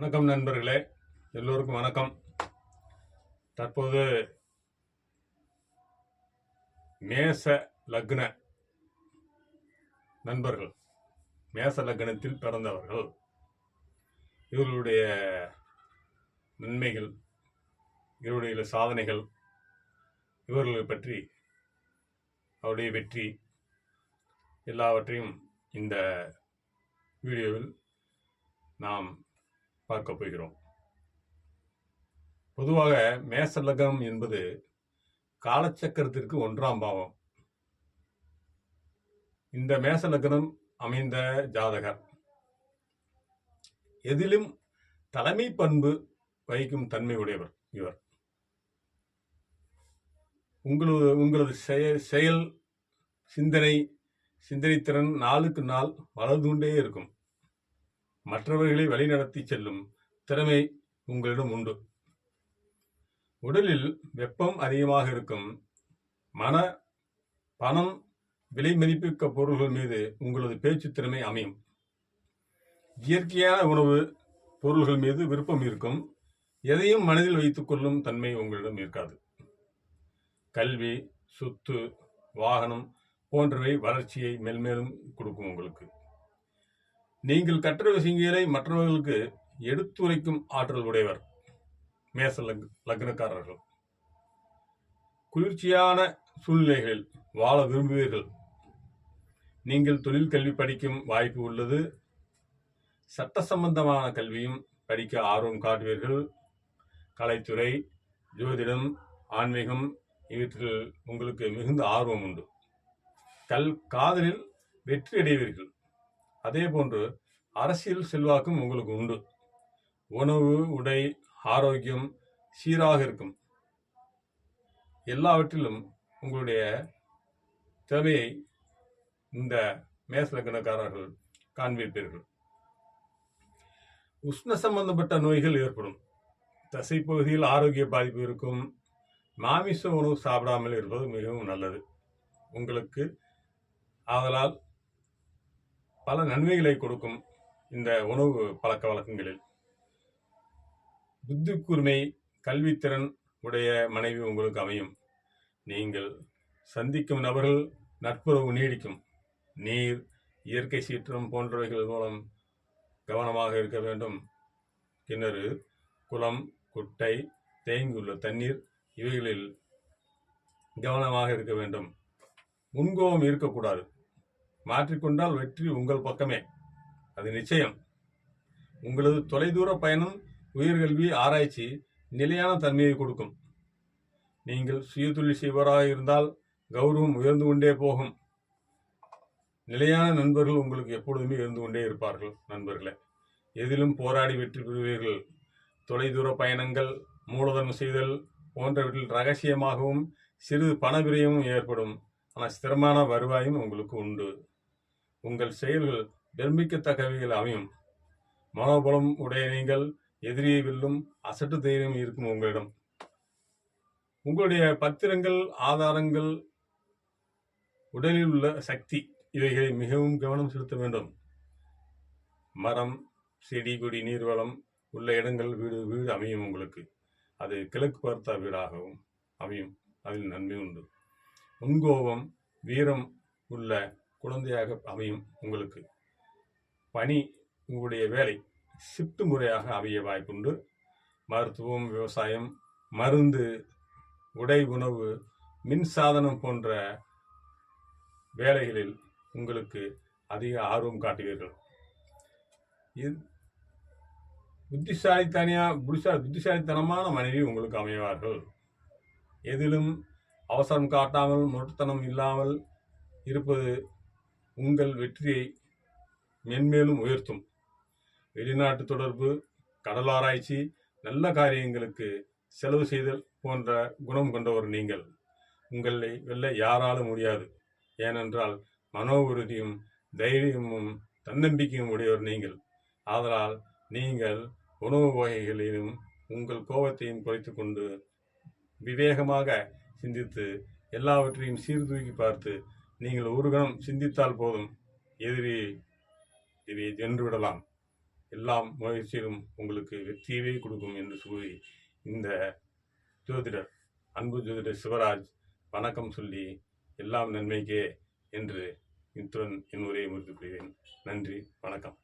வணக்கம் நண்பர்களே எல்லோருக்கும் வணக்கம். தற்போது மேச லக்ன நண்பர்கள் மேச லக்னத்தில் பிறந்தவர்கள். இவர்களுடைய நன்மைகள் இவருடைய சாதனைகள் இவர்களை பற்றி அவருடைய வெற்றி எல்லாவற்றையும் இந்த வீடியோவில் நாம் பார்க்க போகிறோம். பொதுவாக மேச லக்னம் என்பது காலச்சக்கரத்திற்கு ஒன்றாம் பாவம். இந்த மேச லக்னம் அமைந்த ஜாதகர். எதிலும் தலைமை பண்பு வகிக்கும் தன்மை உடையவர் இவர். உங்களது உங்களது செய- செயல் சிந்தனை சிந்தனைத்திறன் நாளுக்கு நாள் வளர்ந்து கொண்டே இருக்கும். மற்றவர்களை வழிநடத்தி செல்லும் திறமை உங்களிடம் உண்டு. உடலில் வெப்பம் அதிகமாக இருக்கும். மன பணம் விலை மதிப்பிக்க பொருள்கள் மீது உங்களது பேச்சு திறமை அமையும். இயற்கையான உணவு பொருள்கள் மீது விருப்பம் இருக்கும். எதையும் மனதில் வைத்துக் கொள்ளும் தன்மை உங்களிடம் இருக்காது. கல்வி சொத்து வாகனம் போன்றவை வளர்ச்சியை மேல்மேலும் கொடுக்கும் உங்களுக்கு. நீங்கள் கற்ற விஷயங்களை மற்றவர்களுக்கு எடுத்துரைக்கும் ஆற்றல் உடையவர் மேச லக் லக்னக்காரர்கள். குளிர்ச்சியான சூழ்நிலைகளில் வாழ விரும்புவீர்கள். நீங்கள் தொழில் கல்வி படிக்கும் வாய்ப்பு உள்ளது. சட்ட சம்பந்தமான கல்வியும் படிக்க ஆர்வம் காட்டுவீர்கள். கலைத்துறை ஜோதிடம் ஆன்மீகம் இவற்றில் உங்களுக்கு மிகுந்த ஆர்வம் உண்டு. கல் காதலில் வெற்றி அடைவீர்கள். அதே போன்று அரசியல் செல்வாக்கும் உங்களுக்கு உண்டு. உணவு உடை ஆரோக்கியம் சீராக இருக்கும். எல்லாவற்றிலும் உங்களுடைய தேவையை இந்த மேசலக்கணக்காரர்கள் காண்பிப்பீர்கள். உஷ்ண சம்பந்தப்பட்ட நோய்கள் ஏற்படும். தசைப்பகுதியில் ஆரோக்கிய பாதிப்பு இருக்கும். மாமிச உணவு சாப்பிடாமல் இருப்பது மிகவும் நல்லது. உங்களுக்கு ஆதலால் பல நன்மைகளை கொடுக்கும் இந்த உணவு பழக்க வழக்கங்களில். புத்தி கூர்மை கல்வித்திறன் உடைய மனைவி உங்களுக்கு அமையும். நீங்கள் சந்திக்கும் நபர்கள் நட்புறவு நீடிக்கும். நீர் இயற்கை சீற்றம் போன்றவைகள் மூலம் கவனமாக இருக்க வேண்டும். கிணறு குளம் குட்டை தேங்கியுள்ள தண்ணீர் இவைகளில் கவனமாக இருக்க வேண்டும். முன்கோபம் இருக்கக்கூடாது. மாற்றிக்கொண்டால் வெற்றி உங்கள் பக்கமே. அது நிச்சயம். உங்களது தொலைதூர பயணம் உயர்கல்வி ஆராய்ச்சி நிலையான தன்மையை கொடுக்கும். நீங்கள் சுயதொழில் செய்வராக இருந்தால் கௌரவம் உயர்ந்து கொண்டே போகும். நிலையான நண்பர்கள் உங்களுக்கு எப்பொழுதுமே இருந்து கொண்டே இருப்பார்கள் நண்பர்களே. எதிலும் போராடி வெற்றி பெறுவீர்கள். தொலைதூர பயணங்கள் மூலதனம் செய்தல் போன்றவற்றில் ரகசியமாகவும் சிறிது பண விரயமும் ஏற்படும். ஆனால் ஸ்திரமான வருவாயும் உங்களுக்கு உண்டு. உங்கள் செயல்கள் பெருமிக்கத்தக்கவைகள் அமையும். மனோபலம் உடைய நீங்கள் எதிரியை வெல்லும் அசட்டு தைரியம் இருக்கும் உங்களிடம். உங்களுடைய பத்திரங்கள் ஆதாரங்கள் உடலில் உள்ள சக்தி இவைகளை மிகவும் கவனம் செலுத்த வேண்டும். மரம் செடி கொடி நீர்வளம் உள்ள இடங்கள் வீடு வீடு அமையும் உங்களுக்கு. அது கிழக்கு பார்த்த வீடாகவும் அமையும். அதில் நன்மை உண்டு. முன்கோபம் வீரம் உள்ள குழந்தையாக அமையும் உங்களுக்கு. பணி உங்களுடைய வேலை. ஷிஃப்ட் முறையாக அமைய வாய்ப்புண்டு. மருத்துவம் விவசாயம் மருந்து உடை உணவு மின்சாதனம் போன்ற வேலைகளில் உங்களுக்கு அதிக ஆர்வம் காட்டுவீர்கள். இது புத்திசாலித்தனியா புத்திசா புத்திசாலித்தனமான மனைவி உங்களுக்கு அமைவார்கள். எதிலும் அவசரம் காட்டாமல் முரட்டுத்தனம் இல்லாமல் இருப்பது உங்கள் வெற்றியை மென்மேலும் உயர்த்தும். வெளிநாட்டு தொடர்பு கடலாராய்ச்சி நல்ல காரியங்களுக்கு செலவு செய்தல் போன்ற குணம் கொண்டவர் நீங்கள். உங்களை வெல்ல யாராலும் முடியாது. ஏனென்றால் மனோ உறுதியும் தைரியமும் தன்னம்பிக்கையும் உடையவர் நீங்கள். ஆதலால் நீங்கள் உணவு வகைகளிலும் உங்கள் கோபத்தையும் குறைத்து கொண்டு விவேகமாக சிந்தித்து எல்லாவற்றையும் சீர்தூக்கி பார்த்து நீங்கள் ஒரு கணம் சிந்தித்தால் போதும். எதிரி இதை வென்று விடலாம். எல்லாம் முயற்சியிலும் உங்களுக்கு வெற்றியவே கொடுக்கும் என்று சொல்லி இந்த ஜோதிடர் அன்பு ஜோதிடர் சிவராஜ் வணக்கம் சொல்லி எல்லாம் நன்மைக்கே என்று இத்துடன் என் உரையை முடித்துக் கொள்கிறேன். நன்றி வணக்கம்.